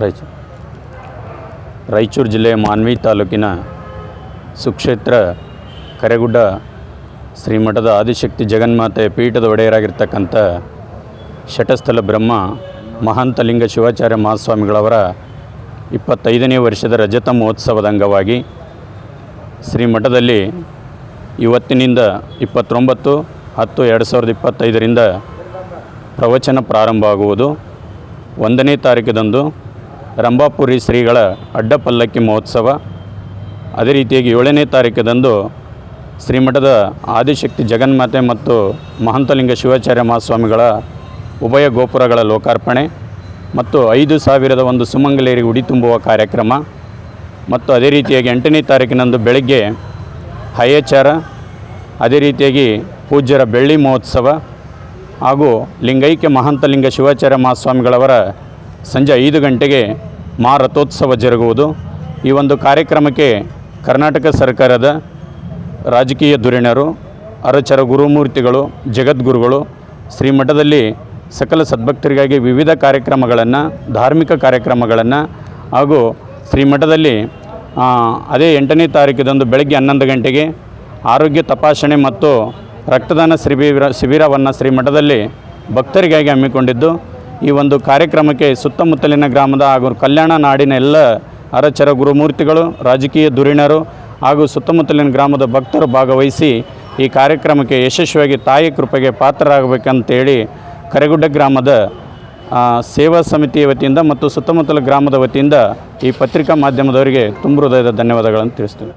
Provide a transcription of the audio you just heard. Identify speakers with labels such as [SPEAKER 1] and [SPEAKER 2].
[SPEAKER 1] ರಾಯಚೂರು ರಾಯಚೂರು ಜಿಲ್ಲೆಯ ಮಾನ್ವಿ ತಾಲೂಕಿನ ಸುಕ್ಷೇತ್ರ ಕರೆಗುಡ್ಡ ಶ್ರೀಮಠದ ಆದಿಶಕ್ತಿ ಜಗನ್ಮಾತೆ ಪೀಠದ ಒಡೆಯರಾಗಿರ್ತಕ್ಕಂಥ ಶಟಸ್ಥಲ ಬ್ರಹ್ಮ ಮಹಾಂತಲಿಂಗ ಶಿವಾಚಾರ್ಯ ಮಹಾಸ್ವಾಮಿಗಳವರ ಇಪ್ಪತ್ತೈದನೇ ವರ್ಷದ ರಜತ ಮಹೋತ್ಸವದ ಅಂಗವಾಗಿ ಶ್ರೀಮಠದಲ್ಲಿ ಇವತ್ತಿನಿಂದ ಇಪ್ಪತ್ತೊಂಬತ್ತು ಹತ್ತು ಎರಡು ಸಾವಿರದ ಇಪ್ಪತ್ತೈದರಿಂದ ಪ್ರವಚನ ಪ್ರಾರಂಭ ಆಗುವುದು ಒಂದನೇ ತಾರೀಕಿದಂದು ರಂಭಾಪುರಿ ಶ್ರೀಗಳ ಅಡ್ಡಪಲ್ಲಕ್ಕಿ ಮಹೋತ್ಸವ. ಅದೇ ರೀತಿಯಾಗಿ ಏಳನೇ ತಾರೀಕದಂದು ಶ್ರೀಮಠದ ಆದಿಶಕ್ತಿ ಜಗನ್ಮಾತೆ ಮತ್ತು ಮಹಂತಲಿಂಗ ಶಿವಾಚಾರ್ಯ ಮಹಾಸ್ವಾಮಿಗಳ ಉಭಯ ಗೋಪುರಗಳ ಲೋಕಾರ್ಪಣೆ ಮತ್ತು ಐದು ಸಾವಿರದ ಒಂದು ಸುಮಂಗಲೇರಿ ಉಡಿ ತುಂಬುವ ಕಾರ್ಯಕ್ರಮ. ಮತ್ತು ಅದೇ ರೀತಿಯಾಗಿ ಎಂಟನೇ ತಾರೀಕಿನಂದು ಬೆಳಗ್ಗೆ ಹಯಚಾರ, ಅದೇ ರೀತಿಯಾಗಿ ಪೂಜ್ಯರ ಬೆಳ್ಳಿ ಮಹೋತ್ಸವ ಹಾಗೂ ಲಿಂಗೈಕ್ಯ ಮಹಂತಲಿಂಗ ಶಿವಾಚಾರ್ಯ ಮಹಾಸ್ವಾಮಿಗಳವರ ಸಂಜೆ ಐದು ಗಂಟೆಗೆ ಮಹಾರಥೋತ್ಸವ ಜರುಗುವುದು. ಈ ಒಂದು ಕಾರ್ಯಕ್ರಮಕ್ಕೆ ಕರ್ನಾಟಕ ಸರ್ಕಾರದ ರಾಜಕೀಯ ಧುರೀಣರು, ಅರಚರ ಗುರುಮೂರ್ತಿಗಳು, ಜಗದ್ಗುರುಗಳು, ಶ್ರೀಮಠದಲ್ಲಿ ಸಕಲ ಸದ್ಭಕ್ತರಿಗಾಗಿ ವಿವಿಧ ಕಾರ್ಯಕ್ರಮಗಳನ್ನು, ಧಾರ್ಮಿಕ ಕಾರ್ಯಕ್ರಮಗಳನ್ನು ಹಾಗೂ ಶ್ರೀಮಠದಲ್ಲಿ ಅದೇ ಎಂಟನೇ ತಾರೀಕಿದಂದು ಬೆಳಗ್ಗೆ ಹನ್ನೊಂದು ಗಂಟೆಗೆ ಆರೋಗ್ಯ ತಪಾಸಣೆ ಮತ್ತು ರಕ್ತದಾನ ಶಿಬಿರ ಶಿಬಿರವನ್ನು ಶ್ರೀಮಠದಲ್ಲಿ ಭಕ್ತರಿಗಾಗಿ ಹಮ್ಮಿಕೊಂಡಿದ್ದು. ಈ ಒಂದು ಕಾರ್ಯಕ್ರಮಕ್ಕೆ ಸುತ್ತಮುತ್ತಲಿನ ಗ್ರಾಮದ ಹಾಗೂ ಕಲ್ಯಾಣ ನಾಡಿನ ಎಲ್ಲ ಅರಚರ ಗುರುಮೂರ್ತಿಗಳು, ರಾಜಕೀಯ ಧುರೀಣರು ಹಾಗೂ ಸುತ್ತಮುತ್ತಲಿನ ಗ್ರಾಮದ ಭಕ್ತರು ಭಾಗವಹಿಸಿ ಈ ಕಾರ್ಯಕ್ರಮಕ್ಕೆ ಯಶಸ್ವಿಯಾಗಿ ತಾಯಿ ಕೃಪೆಗೆ ಪಾತ್ರರಾಗಬೇಕಂತೇಳಿ ಕರೆಗುಡ್ಡ ಗ್ರಾಮದ ಸೇವಾ ಸಮಿತಿಯ ವತಿಯಿಂದ ಮತ್ತು ಸುತ್ತಮುತ್ತಲ ಗ್ರಾಮದ ವತಿಯಿಂದ ಈ ಪತ್ರಿಕಾ ಮಾಧ್ಯಮದವರಿಗೆ ತುಂಬ ಹೃದಯದ ಧನ್ಯವಾದಗಳನ್ನು ತಿಳಿಸ್ತೀನಿ.